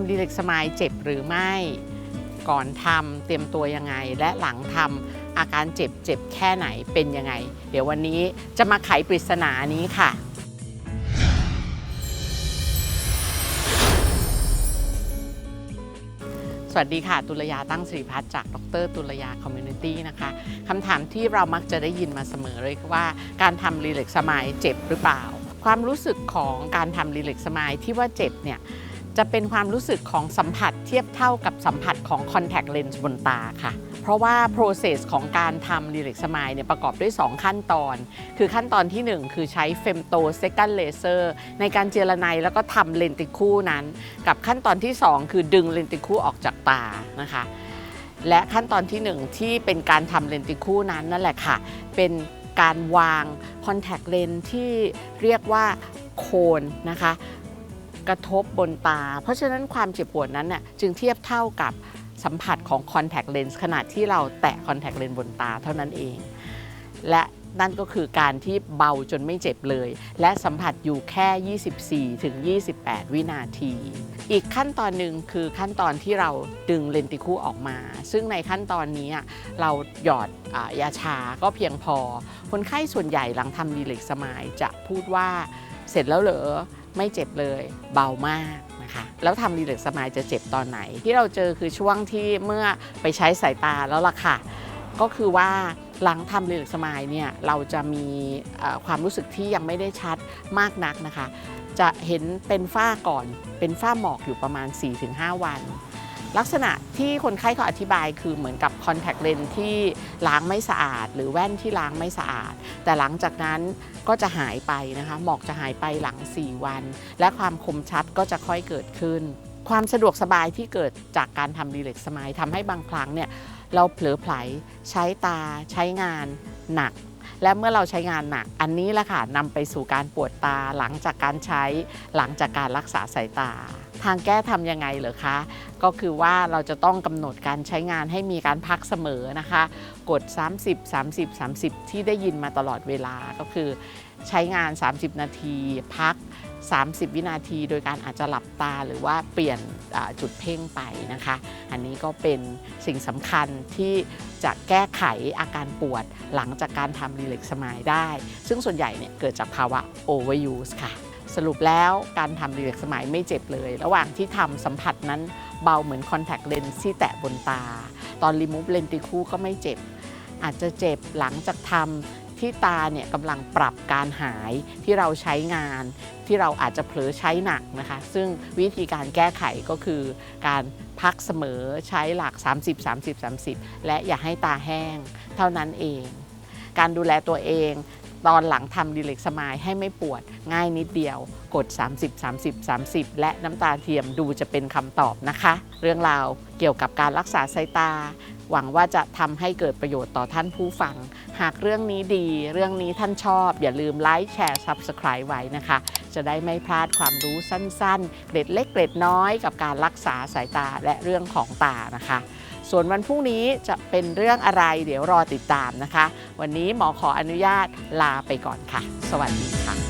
ำดีเล็กสมายเจ็บหรือไม่ ก่อนทำเตรียมตัวยังไง และหลังทำอาการเจ็บเจ็บแค่ไหนเป็นยังไง เดี๋ยววันนี้จะมาไขปริศนานี้ค่ะสวัสดีค่ะ ตุลยาตั้งสิริพัฒน์จาก ดร ตุลยาคอมมูนิตี้นะคะคำถามที่เรามักจะได้ยินมาเสมอเลยว่า การทำรีเล็กสมายเจ็บหรือเปล่า ความรู้สึกของการทำรีเล็กสมายที่ว่าเจ็บเนี่ย จะเป็นความรู้สึกของสัมผัสเทียบเท่ากับสัมผัสของคอนแทคเลนส์บนตาค่ะ เพราะว่า process ของการทำรีเล็กสมายเนี่ยประกอบด้วย 2 ขั้นตอน คือขั้นตอนที่ 1 คือใช้เฟมโตเซกันเลเซอร์ในการเจรไนแล้วก็ทำเลนติคู่นั้น กับขั้นตอนที่ 2 คือดึงเลนติคู่ออกจากตานะคะและขั้นตอนที่ 1 ที่เป็นการทำเลนติคู่นั้นนั่นแหละค่ะ เป็นการวางคอนแทคเลนที่เรียกว่าโคนนะคะ กระทบบนตา เพราะฉะนั้นความเจ็บปวดนั้นน่ะจึงเทียบเท่ากับสัมผัสของคอนแทคเลนส์ขณะที่เราแตะคอนแทคเลนส์บนตาเท่านั้นเอง และนั่นก็คือการที่เบาจนไม่เจ็บเลย และสัมผัสอยู่แค่ 24 ถึง 28 วินาที อีกขั้นตอนหนึ่งคือขั้นตอนที่เราดึงเลนติคูออกมา ซึ่งในขั้นตอนนี้เราหยอดอยาชาก็เพียงพอ คนไข้ส่วนใหญ่หลังทำดีเล็กสมายจะพูดว่าเสร็จแล้วเหรอ ไม่เจ็บเลยเบามากนะคะแล้วทำรีเล็กสมายจะเจ็บตอนไหน ที่เราเจอคือช่วงที่เมื่อไปใช้สายตาแล้วล่ะค่ะ ก็คือว่าหลังทำรีเล็กสมายเนี่ยเราจะมีความรู้สึกที่ยังไม่ได้ชัดมากนักนะคะ จะเห็นเป็นฝ้าก่อนเป็นฝ้าหมอกอยู่ประมาณ 4-5 วัน ลักษณะที่คนไข้เขาอธิบายคือเหมือนกับคอนแทคเลนส์ที่ล้างไม่สะอาด หรือแว่นที่ล้างไม่สะอาด แต่หลังจากนั้นก็จะหายไปนะคะหมอกจะหายไปหลัง 4 วัน และความคมชัดก็จะค่อยเกิดขึ้น ความสะดวกสบายที่เกิดจากการทำรีเล็กสมายทำให้บางครั้งเนี่ยเราเผลอไผลใช้ตาใช้งานหนัก และเมื่อเราใช้งานหนัก อันนี้แหละค่ะนำไปสู่การปวดตาหลังจากการใช้หลังจากการรักษาสายตา ทางแก้ทำยังไงเหรอคะ ก็คือว่าเราจะต้องกำหนดการใช้งานให้มีการพักเสมอนะคะ กด 30 30 30 ที่ได้ยินมาตลอดเวลาก็คือ ใช้งาน 30 นาที พัก 30 วินาทีโดยการอาจจะหลับตาหรือว่าเปลี่ยนจุดเพ่งไปนะคะ อันนี้ก็เป็นสิ่งสำคัญที่จะแก้ไขอาการปวดหลังจากการทำรีเล็กสมายได้ ซึ่งส่วนใหญ่เนี่ยเกิดจากภาวะ overuse ค่ะ สรุปแล้วการทำรีเล็กสมายไม่เจ็บเลย ระหว่างที่ทำสัมผัสนั้นเบาเหมือนคอนแทคเลนส์ที่แตะบนตา ตอนรีมูฟเลนติคู่ก็ไม่เจ็บอาจจะเจ็บหลังจากทำ ที่ตาเนี่ยกำลังปรับการหายที่เราใช้งาน ที่เราอาจจะเผลอใช้หนักนะคะ ซึ่งวิธีการแก้ไขก็คือการพักเสมอใช้หลัก 30 30 30 และอย่าให้ตาแห้ง เท่านั้นเอง การดูแลตัวเอง ตอนหลังทำดีเล็กสมายให้ไม่ปวดง่ายนิดเดียว กด 30 30 30 และน้ำตาเทียมดูจะเป็นคำตอบนะคะ เรื่องราวเกี่ยวกับการรักษาสายตา หวังว่าจะทำให้เกิดประโยชน์ต่อท่านผู้ฟัง หากเรื่องนี้ดี เรื่องนี้ท่านชอบ อย่าลืมไลค์แชร์ Subscribe ไว้นะคะ จะได้ไม่พลาดความรู้สั้นๆ เกร็ดเล็กเกร็ดน้อยกับการรักษาสายตาและเรื่องของตานะคะ ส่วนวันพรุ่งนี้จะเป็นเรื่องอะไรเดี๋ยวรอติดตามนะคะ วันนี้หมอขออนุญาตลาไปก่อนค่ะ สวัสดีค่ะ